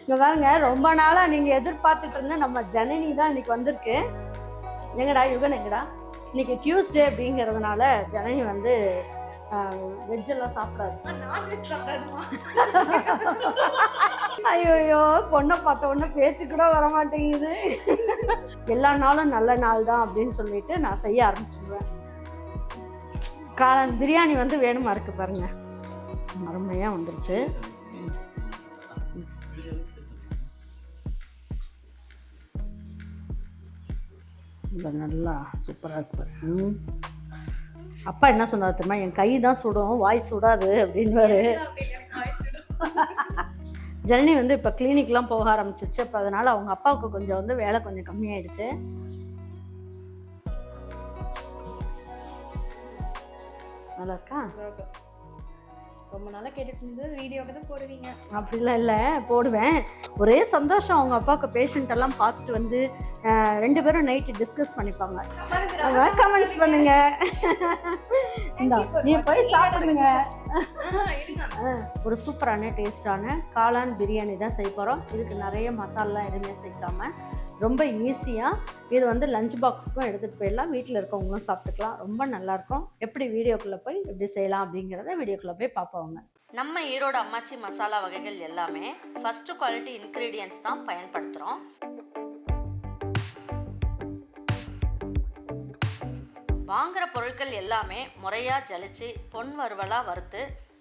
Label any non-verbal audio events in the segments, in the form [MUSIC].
இங்க பாருங்க ரொம்ப நாளா நீங்க எதிர்பார்த்துட்டு இருந்த நம்ம ஜனனி தான் இன்னைக்கு வந்திருக்கு. எங்கடா யுகன் எங்கடா? இன்னைக்கு டியூஸ்டே அப்படிங்கிறதுனால ஜனனி வந்து வெஜ் எல்லாம் சாப்பிடாது. நான்வெஜ் சாப்பிடாதுமா? ஐயோ பொண்ணை பார்த்த உடனே பேச்சு கூட வர மாட்டேங்குது எல்லா நாளும் நல்ல நாள் தான் அப்படின்னு சொல்லிட்டு நான் செய்ய ஆரம்பிச்சிடுவேன் காளான் பிரியாணி வந்து வேணுமா இருக்கு பாருங்க. அருமையாக வந்துருச்சு. இது நல்லா சூப்பராக இருக்கு பாரு. ம். அப்பா என்ன சொன்னார் தெரியுமா? என் கை தான் சுடும் வாய் சுடாது அப்படின்வாரு [LAUGHS] ஜனனி வந்து இப்போ கிளினிக்லாம் போக ஆரம்பிச்சிருச்சு. அப்போ அதனால அவங்க அப்பாவுக்கு கொஞ்சம் வந்து வேலை கொஞ்சம் கம்மியாயிடுச்சு. நல்லா இருக்கா ரொம்ப நாளா கேட்டுட்டு இருந்தது வீடியோக்கு தான் போடுவீங்க. அப்படிலாம் இல்லை போடுவேன். ஒரே சந்தோஷம் அவங்க அப்பாவுக்கு பேஷண்ட் எல்லாம் பார்த்துட்டு வந்து ரெண்டு பேரும் நைட்டு டிஸ்கஸ் பண்ணிப்பாங்க. கமெண்ட்ஸ் பண்ணுங்க. நீ போய் சாப்பிடுங்க. ஒரு சூப்பரான டேஸ்டான காளான் பிரியாணி தான் செய்ய போகிறோம் இதுக்கு நிறைய மசாலாலாம் எதுவுமே சேர்க்காம ரொம்ப ஈஸியாக இது வந்து லஞ்ச் பாக்ஸுக்கும் எடுத்துகிட்டு போயிடலாம். வீட்டில் இருக்கவங்களும் சாப்பிட்டுக்கலாம். ரொம்ப நல்லாயிருக்கும். எப்படி வீடியோக்குள்ளே போய் எப்படி செய்யலாம் அப்படிங்கிறத வீடியோக்குள்ளே போய் பார்ப்போங்க நம்ம ஈரோடு அம்மாச்சி மசாலா வகைகள் எல்லாமே ஃபஸ்ட்டு குவாலிட்டி இன்க்ரீடியன்ஸ் தான் பயன்படுத்துகிறோம் வாங்குகிற பொருட்கள் எல்லாமே முறையாக ஜலிச்சு பொன் வறுவலாக வறுத்து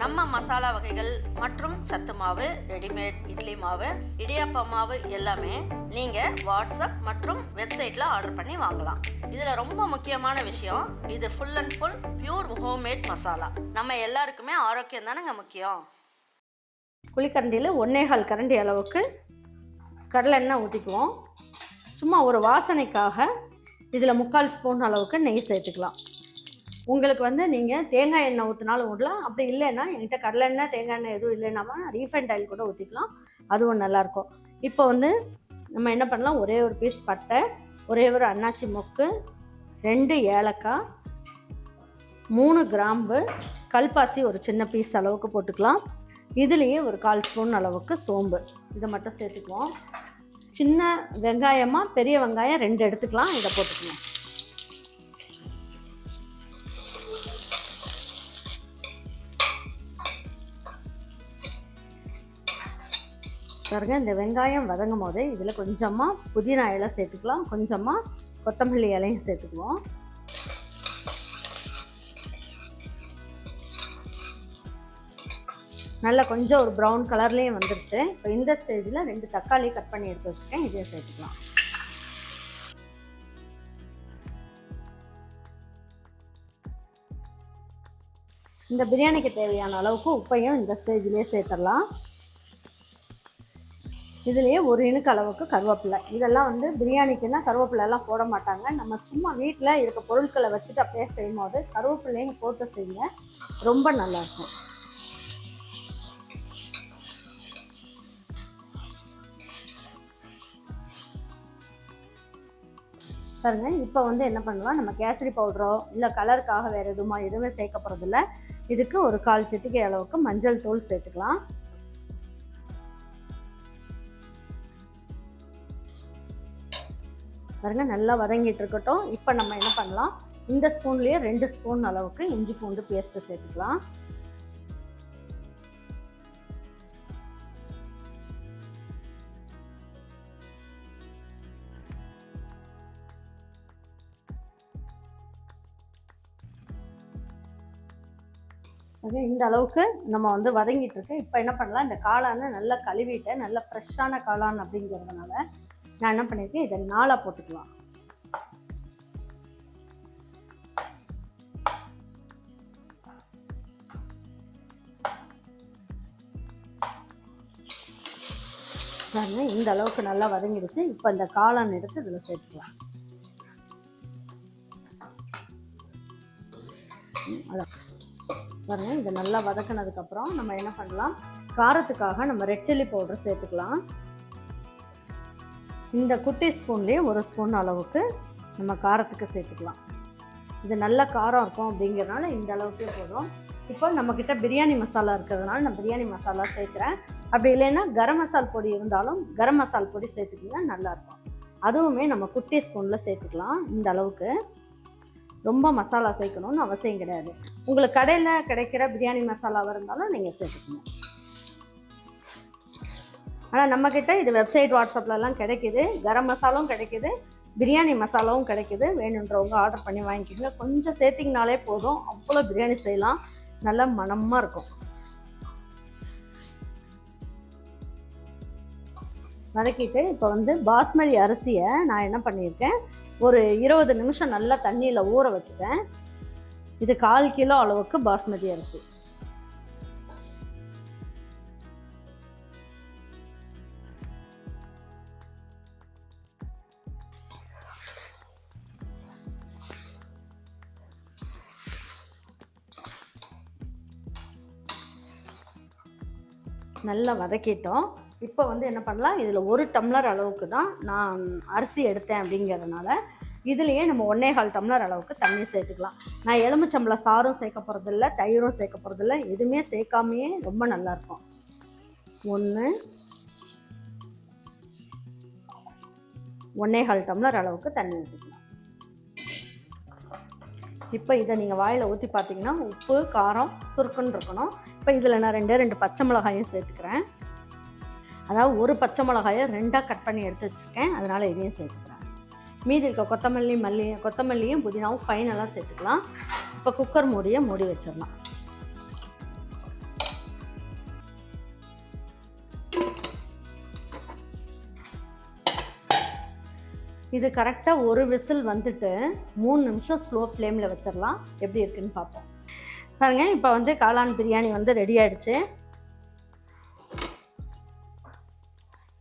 நம்ம மசாலா வகைகள் மற்றும் சத்து மாவு ரெடிமேட் இட்லி மாவு இடியாப்ப மாவு எல்லாமே நீங்கள் வாட்ஸ்அப் மற்றும் வெப்சைட்டில் ஆர்டர் பண்ணி வாங்கலாம். இதில் ரொம்ப முக்கியமான விஷயம் இது full and full pure homemade masala. நம்ம எல்லாருக்குமே ஆரோக்கியம் தானேங்க முக்கியம்? குழிக்கரண்டியில் ஒன்னேகால் கரண்டி அளவுக்கு கடலெண்ணெய் ஊற்றிக்குவோம் சும்மா ஒரு வாசனைக்காக இதில் முக்கால் ஸ்பூன் அளவுக்கு நெய் சேர்த்துக்கலாம். உங்களுக்கு வந்து நீங்கள் தேங்காய் எண்ணெய் ஊற்றினாலும் விடலாம் அப்படி இல்லைன்னா என்கிட்ட கடலை எண்ணெய் தேங்காய் எண்ணெய் எதுவும் இல்லைனாமா ரீஃபைண்ட் ஆயில் கூட ஊற்றிக்கலாம் அதுவும் நல்லாயிருக்கும் இப்போ வந்து நம்ம என்ன பண்ணலாம்? ஒரே ஒரு பீஸ் பட்டை ஒரே ஒரு அன்னாச்சி மொக்கு ரெண்டு ஏலக்காய் மூணு கிராம்பு கல்பாசி ஒரு சின்ன பீஸ் அளவுக்கு போட்டுக்கலாம். இதுலேயே ஒரு கால் ஸ்பூன் அளவுக்கு சோம்பு. இதை மட்டும் சேர்த்துக்குவோம். சின்ன வெங்காயமாக பெரிய வெங்காயம் ரெண்டு எடுத்துக்கலாம். இதை போட்டுக்கலாம். பாருங்க இந்த வெங்காயம் வதங்கும் போது இதில் கொஞ்சமாக புதினா இலை சேர்த்துக்கலாம். கொஞ்சமாக கொத்தமல்லி இலையும் சேர்த்துக்குவோம். நல்லா கொஞ்சம் ஒரு ப்ரௌன் கலர்லேயும் வந்துடுச்சு இப்போ இந்த ஸ்டேஜில் ரெண்டு தக்காளி கட் பண்ணி எடுத்து வச்சுருக்கேன். இதையும் சேர்த்துக்கலாம். இந்த பிரியாணிக்கு தேவையான அளவுக்கு உப்பையும் இந்த ஸ்டேஜ்லேயே சேர்த்துடலாம். இதுலேயே ஒரு இனுக்கு அளவுக்கு கருவேப்பிலை. இதெல்லாம் வந்து பிரியாணிக்குன்னா கருவேப்பிலெல்லாம் போட மாட்டாங்க. நம்ம சும்மா வீட்டில் இருக்க பொருட்களை வச்சுட்டு அப்படியே செய்யும் போது கருவேப்பிலையும் போட்டு செய்யுங்க. ரொம்ப நல்லாயிருக்கும் பாருங்க இப்போ வந்து என்ன பண்ணலாம்? நம்ம கேசரி பவுடரோ இல்லை கலருக்காக வேறு எதுவுமா எதுவுமே சேர்க்க போகிறதில்ல இதுக்கு ஒரு கால் சிட்டிக்கை அளவுக்கு மஞ்சள் தூள் சேர்த்துக்கலாம். பாருங்க நல்லா வதங்கிட்டு இருக்கட்டும். இப்போ நம்ம என்ன பண்ணலாம்? இந்த ஸ்பூன்லேயே ரெண்டு ஸ்பூன் அளவுக்கு இஞ்சி பூண்டு பேஸ்ட்டு சேர்த்துக்கலாம். ஓகே இந்த அளவுக்கு நம்ம வந்து வதங்கிட்டு இருக்கு. இப்போ என்ன பண்ணலாம்? இந்த காளானை நல்லா கழுவிட்டேன் நல்ல ஃப்ரெஷ்ஷான காளான் அப்படிங்கிறதுனால நான் என்ன பண்ணியிருக்கேன் இதை நாளாக போட்டுக்கலாம். பாருங்க இந்த அளவுக்கு நல்லா வதங்கிடுச்சு. இப்போ இந்த காளான் எடுத்து இதில் சேர்த்துக்கலாம். பாருங்க இதை நல்லா வதக்கினதுக்கப்புறம் நம்ம என்ன பண்ணலாம்? காரத்துக்காக நம்ம ரெட் சில்லி பவுடர் சேர்த்துக்கலாம். இந்த குட்டி ஸ்பூன்லேயே ஒரு ஸ்பூன் அளவுக்கு நம்ம காரத்துக்கு சேர்த்துக்கலாம். இது நல்ல காரம் இருக்கும் அப்படிங்கிறனால இந்த அளவுக்கே போதும். இப்போ நம்மக்கிட்ட பிரியாணி மசாலா இருக்கிறதுனால நான் பிரியாணி மசாலா சேர்க்குறேன். அப்படி இல்லைன்னா கரம் மசால் பொடி இருந்தாலும் கரம் மசால் பொடி சேர்த்துக்கிங்கன்னா நல்லாயிருக்கும் அதுவுமே நம்ம குட்டி ஸ்பூனில் சேர்த்துக்கலாம் இந்த அளவுக்கு. ரொம்ப மசாலா சேர்க்கணும்னு அவசியம் கிடையாது. உங்களுக்கு கடையில் கிடைக்கிற பிரியாணி மசாலாவாக இருந்தாலும் நீங்கள் சேர்த்துக்கணும். ஆனால் நம்மக்கிட்ட இது வெப்சைட் வாட்ஸ்அப்லலாம் கிடைக்குது. கரம் மசாலாவும் கிடைக்குது. பிரியாணி மசாலாவும் கிடைக்குது. வேணுன்றவங்க ஆர்டர் பண்ணி வாங்கிக்கோங்க. கொஞ்சம் சேர்த்திங்கனாலே போதும். அவ்வளோ பிரியாணி செய்யலாம். நல்லா மணமாக இருக்கும். வதக்கிட்டு இப்போ வந்து பாஸ்மதி அரிசியை நான் என்ன பண்ணியிருக்கேன்? ஒரு இருபது நிமிஷம் நல்லா தண்ணியில் ஊற வச்சுட்டேன். இது கால் கிலோ அளவுக்கு பாஸ்மதி அரிசி. நல்லா வதக்கிட்டோம். இப்போ வந்து என்ன பண்ணலாம்? இதில் ஒரு டம்ளர் அளவுக்கு தான் நான் அரிசி எடுத்தேன் அப்படிங்கிறதுனால இதுலேயே நம்ம ஒன்றே கால் டம்ளர் அளவுக்கு தண்ணி சேர்த்துக்கலாம். நான் எலுமிச்சம்பள சாரும் சேர்க்க போகிறதில்ல தயிரும் சேர்க்க போகிறதில்ல எதுவுமே சேர்க்காமையே ரொம்ப நல்லாயிருக்கும் ஒன்று ஒன்றே கால் டம்ளர் அளவுக்கு தண்ணி ஊற்றிக்கலாம் இப்போ இதை நீங்கள் வாயில் ஊற்றி பார்த்தீங்கன்னா உப்பு காரம் சுருக்குன்னு இருக்கணும். இப்போ இதில் நான் ரெண்டே ரெண்டு பச்சை மிளகாயும் சேர்த்துக்கிறேன். அதாவது ஒரு பச்சை மிளகாயை ரெண்டாக கட் பண்ணி எடுத்து வச்சுருக்கேன். அதனால் இதையும் சேர்த்துக்கிறேன். மீதி இருக்க கொத்தமல்லி மல்லி கொத்தமல்லியும் புதினாவும் ஃபைனலாக சேர்த்துக்கலாம். இப்போ குக்கர் மூடியை மூடி வச்சிடலாம். இது கரெக்டாக ஒரு விசில் வந்துட்டு மூணு நிமிஷம் ஸ்லோ ஃப்ளேமில் வச்சிடலாம். எப்படி இருக்குன்னு பார்ப்போம். பாருங்க இப்போ வந்து காளான் பிரியாணி வந்து ரெடி ஆயிடுச்சு.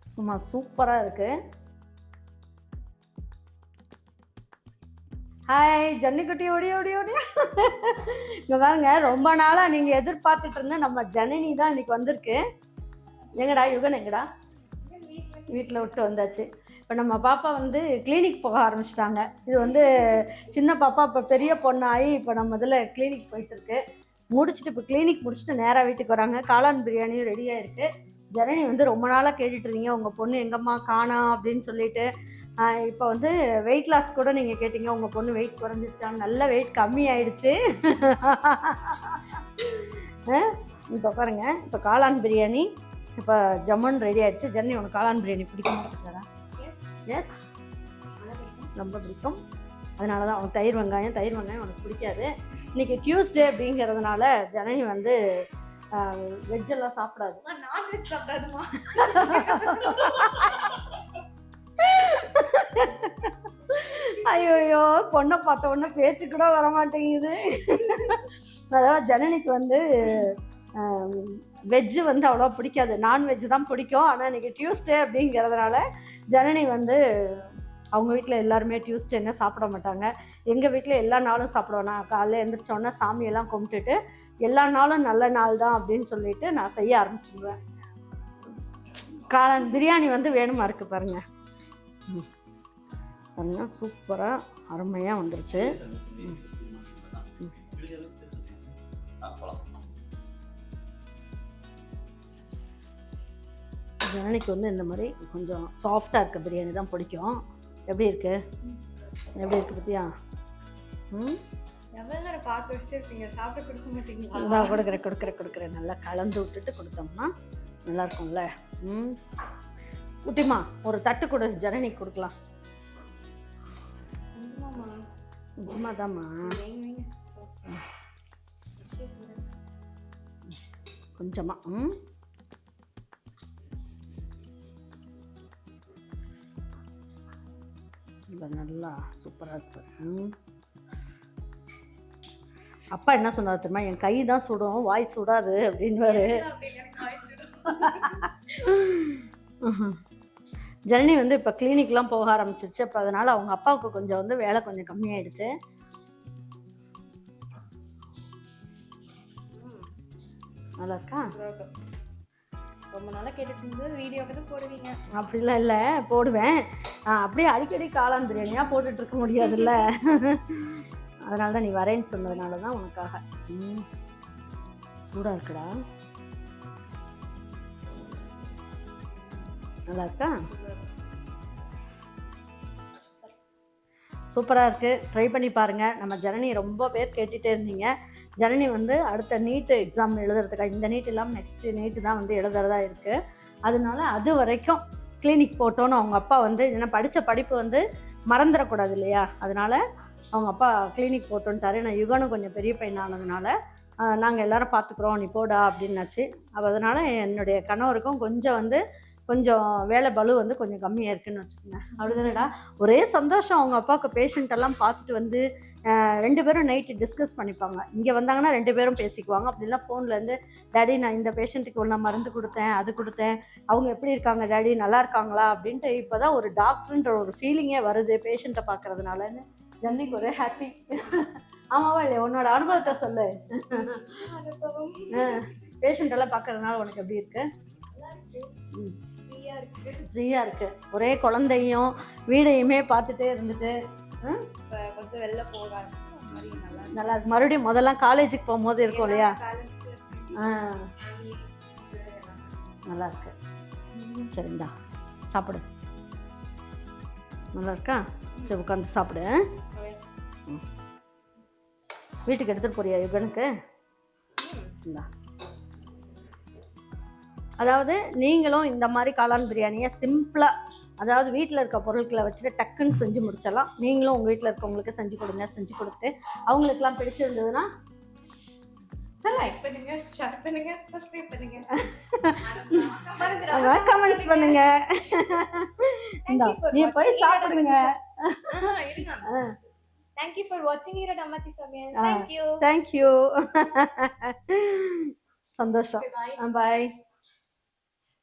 சும்மா சூப்பராக இருக்கு. ஹாய் ஜன்னிக்குட்டி ஓடி ஓடி ஓடி. இங்கே பாருங்க ரொம்ப நாளாக நீங்கள் எதிர்பார்த்துட்டு இருந்த நம்ம ஜனனி தான் இன்னைக்கு வந்திருக்கு. எங்கடா யுகன் எங்கடா? வீட்டில் விட்டு வந்தாச்சு. இப்போ நம்ம பாப்பா வந்து கிளினிக் போக ஆரம்பிச்சிட்டாங்க. இது வந்து சின்ன பாப்பா இப்போ பெரிய பொண்ணாகி இப்போ நம்ம இதில் கிளினிக் போயிட்டுருக்கு. முடிச்சுட்டு இப்போ கிளினிக் முடிச்சுட்டு நேராக வீட்டுக்கு வராங்க. காளான் பிரியாணியும் ரெடியாக இருக்குது ஜனனி வந்து ரொம்ப நாளாக கேட்டுட்ருந்தீங்க உங்கள் பொண்ணு எங்கம்மா காணா அப்படின்னு சொல்லிட்டு இப்போ வந்து வெயிட் லாஸ் கூட நீங்கள் கேட்டீங்க. உங்கள் பொண்ணு வெயிட் குறைஞ்சிருச்சான்னு நல்ல வெயிட் கம்மி ஆயிடுச்சு இப்போ பாருங்க. இப்போ காளான் பிரியாணி இப்போ ஜம்மன் ரெடி ஆகிடுச்சு ஜன்னி உனக்கு காளான் பிரியாணி பிடிக்கும்? எஸ் ரொம்ப பிடிக்கும். அதனால தான் உனக்கு தயிர் வெங்காயம் தயிர் வெங்காயம் உனக்கு பிடிக்காது. இன்னைக்கு டியூஸ்டே அப்படிங்கிறதுனால ஜனனி வந்து வெஜ் எல்லாம் சாப்பிடாது. நான்வெஜ் சாப்பிடாதுமா ஐயோயோ பொண்ணை பார்த்த உடனே பேச்சு கூட வர மாட்டேங்குது அதாவது ஜனனிக்கு வந்து வெஜ்ஜு வந்து அவ்வளோ பிடிக்காது. நான்வெஜ் தான் பிடிக்கும். ஆனால் இன்னைக்கு டியூஸ்டே அப்படிங்கிறதுனால ஜனனி வந்து அவங்க வீட்டில் எல்லாருமே டியூஸ்டேன்னு சாப்பிட மாட்டாங்க. எங்கள் வீட்டில் எல்லா நாளும் சாப்பிடுவேன். நான் காலைல எழுந்திரிச்சோன்னே சாமியெல்லாம் கும்பிட்டுட்டு எல்லா நாளும் நல்ல நாள் தான் அப்படின்னு சொல்லிட்டு நான் செய்ய ஆரம்பிச்சிடுவேன் காளான் பிரியாணி வந்து வேணுமா இருக்குது பாருங்க. ம். பாருங்க சூப்பராக அருமையாக வந்துருச்சு. ஜனனிக்கு வந்து இந்த மாதிரி கொஞ்சம் சாஃப்டாக இருக்க பிரியாணி தான் பிடிக்கும். எப்படி இருக்கு? எப்படி இருக்கு பத்தியா? ம்? கொடுக்குறேன் கொடுக்குறேன் கொடுக்குறேன். நல்லா கலந்து விட்டுட்டு கொடுத்தோம்னா நல்லா இருக்கும்ல. ம்? குட்டிமா ஒரு தட்டு கொடு ஜனனிக்கு கொடுக்கலாம். சும்மா தாம்மா. கொஞ்சமாக ம்? இல்லை நல்லா சூப்பராக இருக்கு. ம். அப்பா என்ன சொன்னார் தெரியுமா? என் கை தான் சுடும் வாய் சுடாது அப்படின்வாரு. [LAUGHS] ஜனனி வந்து இப்போ கிளினிக்லாம் போக ஆரம்பிச்சிருச்சு. அப்போ அதனால் அவங்க அப்பாவுக்கு கொஞ்சம் வந்து வேலை கொஞ்சம் கம்மியாயிடுச்சு. நல்லா இருக்கா ரொம்ப நாளாக கேட்டுட்டு இருந்தது. வீடியோக்கு தான் போடுவீங்க. அப்படிலாம் இல்லை போடுவேன். அப்படியே அடிக்கடி காளான் பிரியாணியாக போட்டுட்டு இருக்க முடியாதுல்ல? அதனால தான் நீ வரேன்னு சொன்னதுனால தான் உனக்காக. ம் சூடாக இருக்குடா. நல்லா இருக்கா சூப்பராக இருக்குது ட்ரை பண்ணி பாருங்கள் நம்ம ஜனனி ரொம்ப பேர் கேட்டுகிட்டே இருந்தீங்க. ஜனனி வந்து அடுத்த நீட்டு எக்ஸாம் எழுதுறதுக்காக இந்த நீட் இல்லாமல் நெக்ஸ்ட்டு நீட்டு தான் வந்து எழுதுறதா இருக்குது அதனால அது வரைக்கும் கிளினிக் போட்டோன்னு அவங்க அப்பா வந்து ஏன்னா படித்த படிப்பு வந்து மறந்துடக்கூடாது இல்லையா? அதனால அவங்க அப்பா கிளினிக் போட்டோன்ட்டாரு நான் யுகனும் கொஞ்சம் பெரிய பையனானதுனால நாங்கள் எல்லாரும் பார்த்துக்குறோம். நீ போடா அப்படின்னாச்சு. அப்போ அதனால் என்னுடைய கணவருக்கும் கொஞ்சம் வந்து கொஞ்சம் வேலை பளு வந்து கொஞ்சம் கம்மியாக இருக்குன்னு வச்சுக்கோங்க. அப்படிதானடா ஒரே சந்தோஷம் அவங்க அப்பாவுக்கு பேஷண்ட் எல்லாம் பார்த்துட்டு வந்து ரெண்டு பேரும் நைட்டு டிஸ்கஸ் பண்ணிப்பாங்க. இங்கே வந்தாங்கன்னா ரெண்டு பேரும் பேசிக்குவாங்க. அப்படிலாம் ஃபோன்லேருந்து டேடி நான் இந்த பேஷண்ட்டுக்கு ஒன்றா மருந்து கொடுத்தேன் அது கொடுத்தேன். அவங்க எப்படி இருக்காங்க டேடி நல்லா இருக்காங்களா? அப்படின்ட்டு இப்போ தான் ஒரு டாக்டர்ன்ற ஒரு ஃபீலிங்கே வருது பேஷண்ட்டை பார்க்கறதுனாலன்னு. ஜன்னிக்கு ஒரே ஹாப்பி ஆமாவா இல்லையா உன்னோட அனுபவத்தை சொல்லு. பேஷண்ட் எல்லாம் பார்க்கறதுனால உனக்கு எப்படி இருக்கு? இருக்கு. ஃப்ரீயாக இருக்கு. ஒரே குழந்தையும் வீடையுமே பார்த்துட்டே இருந்துட்டு கொஞ்சம் வெளில போக ஆரம்பிச்சு நல்லா இருக்கு. மறுபடியும் முதல்லாம் காலேஜுக்கு போகும்போது இருக்கும் இல்லையா? ஆ. நல்லா இருக்கு. சரிந்தா சாப்பிடு. நல்லா இருக்கா? சரி உட்காந்து சாப்பிடு. வீட்டுக்கு எடுத்துகிட்டு போறியா யுகனுக்கு இந்தா. அதாவது நீங்களும் இந்த மாதிரி காளான் பிரியாணியை சிம்பிளாக அதாவது வீட்டில் இருக்க பொருட்களை வச்சுட்டு டக்குன்னு செஞ்சு முடிச்சிடலாம். நீங்களும் உங்கள் வீட்டில் இருக்கவங்களுக்கு செஞ்சு கொடுங்க செஞ்சு கொடுத்து அவங்களுக்குலாம் பிடிச்சிருந்ததுன்னா லைக் பண்ணுங்க ஷேர் பண்ணுங்க சப்ஸ்கிரைப் பண்ணுங்க. [LAUGHS] கமெண்ட்ஸ் பண்ணுங்க. நீ போய் சாப்பிடுங்க. தேங்க்யூ ஃபார் வாட்சிங் அம்மாச்சி சமையல் ஆ. தேங்க்யூ தேங்க்யூ [LAUGHS] சந்தோஷம். பாய்